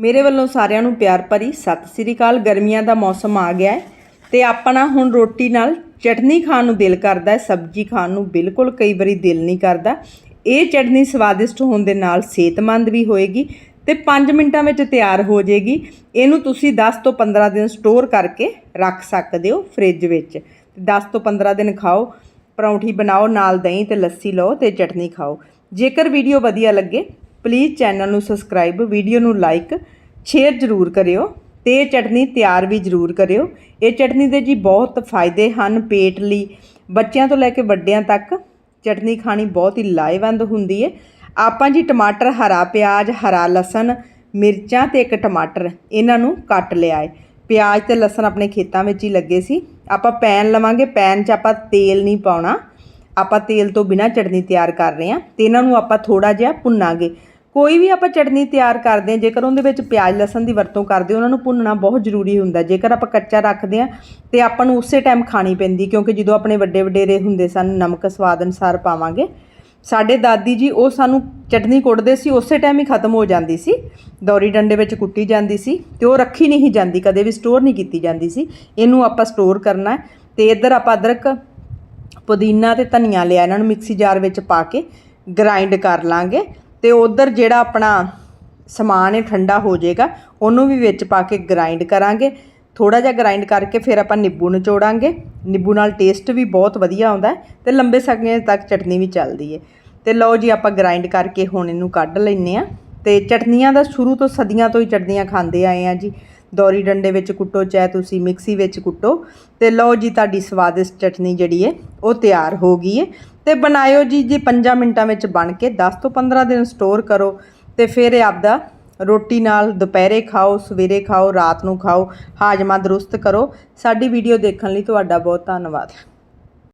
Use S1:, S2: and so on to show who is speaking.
S1: ਮੇਰੇ ਵੱਲੋਂ ਸਾਰਿਆਂ ਨੂੰ ਪਿਆਰ ਭਰੀ ਸਤਿ ਸ੍ਰੀ ਅਕਾਲ। ਗਰਮੀਆਂ ਦਾ ਮੌਸਮ ਆ ਗਿਆ ਹੈ ਤੇ ਆਪਣਾ ਹੁਣ ਰੋਟੀ ਨਾਲ ਚਟਨੀ ਖਾਣ ਨੂੰ ਦਿਲ ਕਰਦਾ ਹੈ। ਸਬਜ਼ੀ ਖਾਣ ਨੂੰ ਬਿਲਕੁਲ ਕਈ ਵਾਰੀ ਦਿਲ ਨਹੀਂ ਕਰਦਾ। ਇਹ ਚਟਨੀ ਸਵਾਦਿਸ਼ਟ ਹੋਣ ਦੇ ਨਾਲ ਸਿਹਤਮੰਦ ਵੀ ਹੋਏਗੀ ਤੇ 5 ਮਿੰਟਾਂ ਵਿੱਚ ਤਿਆਰ ਹੋ ਜਾਏਗੀ ਇਹਨੂੰ ਤੁਸੀਂ 10 ਤੋਂ 15 ਦਿਨ ਸਟੋਰ ਕਰਕੇ ਰੱਖ ਸਕਦੇ ਹੋ ਫ੍ਰਿਜ ਵਿੱਚ। 10 ਤੋਂ 15 ਦਿਨ ਖਾਓ, ਪਰੌਂਠੀ ਬਣਾਓ, ਨਾਲ ਦਹੀਂ ਤੇ ਲੱਸੀ ਲਓ ਤੇ ਚਟਨੀ ਖਾਓ। ਜੇਕਰ ਵੀਡੀਓ ਵਧੀਆ ਲੱਗੇ ਪਲੀਜ਼ ਚੈਨਲ ਨੂੰ ਸਬਸਕ੍ਰਾਈਬ ਵੀਡੀਓ ਨੂੰ ਲਾਈਕ ਸ਼ੇਅਰ ਜ਼ਰੂਰ ਕਰਿਓ ਤੇ ਇਹ ਚਟਨੀ ਤਿਆਰ ਵੀ ਜ਼ਰੂਰ ਕਰਿਓ। ਇਹ ਚਟਨੀ ਦੇ ਜੀ ਬਹੁਤ ਫਾਇਦੇ ਹਨ ਪੇਟ ਲਈ। ਬੱਚਿਆਂ ਤੋਂ ਲੈ ਕੇ ਵੱਡਿਆਂ ਤੱਕ ਚਟਨੀ ਖਾਣੀ ਬਹੁਤ ਹੀ ਲਾਹੇਵੰਦ ਹੁੰਦੀ ਹੈ ਆਪਾਂ ਜੀ ਟਮਾਟਰ, ਹਰਾ ਪਿਆਜ਼, ਹਰਾ ਲਸਣ, ਮਿਰਚਾਂ ਤੇ ਇੱਕ ਟਮਾਟਰ ਇਹਨਾਂ ਨੂੰ ਕੱਟ ਲਿਆ ਹੈ ਪਿਆਜ਼ ਤੇ ਲਸਣ ਆਪਣੇ ਖੇਤਾਂ ਵਿੱਚ ਹੀ ਲੱਗੇ ਸੀ। ਆਪਾਂ ਪੈਨ ਲਵਾਂਗੇ। ਪੈਨ 'ਚ ਆਪਾਂ ਤੇਲ ਨਹੀਂ ਪਾਉਣਾ। ਆਪਾਂ ਤੇਲ ਤੋਂ ਬਿਨਾ ਚਟਨੀ ਤਿਆਰ ਕਰ ਰਹੇ ਹਾਂ। ਤੇ ਇਹਨਾਂ ਨੂੰ ਆਪਾਂ ਥੋੜਾ ਜਿਹਾ ਭੁੰਨਾਂਗੇ। ਕੋਈ ਵੀ ਆਪਾਂ ਚਟਨੀ ਤਿਆਰ ਕਰਦੇ ਹਾਂ, ਜੇਕਰ ਉਹਦੇ ਵਿੱਚ ਪਿਆਜ਼, ਲਸਣ ਦੀ ਵਰਤੋਂ ਕਰਦੇ ਉਹਨਾਂ ਨੂੰ ਭੁੰਨਣਾ ਬਹੁਤ ਜ਼ਰੂਰੀ ਹੁੰਦਾ। ਜੇਕਰ ਆਪਾਂ ਕੱਚਾ ਰੱਖਦੇ ਹਾਂ, ਤੇ ਆਪਾਂ ਨੂੰ ਉਸੇ ਟਾਈਮ ਖਾਣੀ ਪੈਂਦੀ, ਕਿਉਂਕਿ ਜਦੋਂ ਆਪਣੇ ਵੱਡੇ ਵਡੇਰੇ ਹੁੰਦੇ ਸਨ, ਨਮਕ ਸਵਾਦ ਅਨੁਸਾਰ ਪਾਵਾਂਗੇ, ਸਾਡੇ ਦਾਦੀ ਜੀ ਉਹ ਸਾਨੂੰ ਚਟਨੀ ਕੁੱਟਦੇ ਸੀ, ਉਸੇ ਟਾਈਮ ਹੀ ਖਤਮ ਹੋ ਜਾਂਦੀ ਸੀ। ਦੌਰੀ ਡੰਡੇ ਵਿੱਚ ਕੁੱਟੀ ਜਾਂਦੀ ਸੀ ਤੇ ਉਹ ਰੱਖੀ ਨਹੀਂ ਜਾਂਦੀ, ਕਦੇ ਵੀ ਸਟੋਰ ਨਹੀਂ ਕੀਤੀ ਜਾਂਦੀ ਸੀ। ਇਹਨੂੰ ਆਪਾਂ ਸਟੋਰ ਕਰਨਾ ਹੈ ਤੇ ਇੱਧਰ ਆਪਾਂ ਅਦਰਕ, ਪੁਦੀਨਾ ਤੇ ਧਨੀਆ ਲਿਆ, ਇਹਨਾਂ ਨੂੰ ਮਿਕਸੀ ਜਾਰ ਵਿੱਚ ਪਾ ਕੇ ਗ੍ਰਾਈਂਡ ਕਰ ਲਾਂਗੇ। ਤੇ ਉਧਰ ਜਿਹੜਾ ਆਪਣਾ ਸਮਾਨ ਹੈ ਠੰਡਾ ਹੋ ਜਾਏਗਾ, ਉਹਨੂੰ ਵੀ ਵਿੱਚ ਪਾ ਕੇ ਗ੍ਰਾਈਂਡ ਕਰਾਂਗੇ। ਥੋੜਾ ਜਿਹਾ ਗ੍ਰਾਈਂਡ ਕਰਕੇ ਫਿਰ ਆਪਾਂ ਨਿੰਬੂ ਨਿਚੋੜਾਂਗੇ। ਨਿੰਬੂ ਨਾਲ ਟੇਸਟ ਵੀ ਬਹੁਤ ਵਧੀਆ ਆਉਂਦਾ ਹੈ ਤੇ ਲੰਬੇ ਸਮੇਂ ਤੱਕ ਚਟਨੀ ਵੀ ਚੱਲਦੀ ਹੈ। ਤੇ ਲਓ ਜੀ, ਆਪਾਂ ਗ੍ਰਾਈਂਡ ਕਰਕੇ ਹੁਣ ਇਹਨੂੰ ਕੱਢ ਲੈਨੇ ਆ ਤੇ ਚਟਨੀਆਂ ਦਾ ਸ਼ੁਰੂ ਤੋਂ ਸਦੀਆਂ ਤੋਂ ਹੀ ਚਟਨੀਆਂ ਖਾਂਦੇ ਆਏ ਆ ਜੀ। ਦੌਰੀ ਡੰਡੇ ਵਿੱਚ ਕੁੱਟੋ, ਚਾਹੇ ਤੁਸੀਂ ਮਿਕਸੀ ਵਿੱਚ ਕੁੱਟੋ। ਤੇ ਲਓ ਜੀ, ਤੁਹਾਡੀ ਸਵਾਦਿਸ਼ਟ ਚਟਨੀ ਜਿਹੜੀ ਹੈ ਉਹ ਤਿਆਰ ਹੋ ਗਈ ਹੈ ਤੇ ਬਣਾਇਓ ਜੀ ਜੀ 5 ਮਿੰਟਾਂ ਵਿੱਚ ਬਣ ਕੇ 10 ਤੋਂ 15 ਦਿਨ ਸਟੋਰ ਕਰੋ ਤੇ ਫਿਰ ਇਹ ਆਪਦਾ ਰੋਟੀ ਨਾਲ ਦੁਪਹਿਰੇ ਖਾਓ, ਸਵੇਰੇ ਖਾਓ, ਰਾਤ ਨੂੰ ਖਾਓ, ਹਾਜਮਾ ਦਰੁਸਤ ਕਰੋ। ਸਾਡੀ ਵੀਡੀਓ ਦੇਖਣ ਲਈ ਤੁਹਾਡਾ ਬਹੁਤ ਧੰਨਵਾਦ।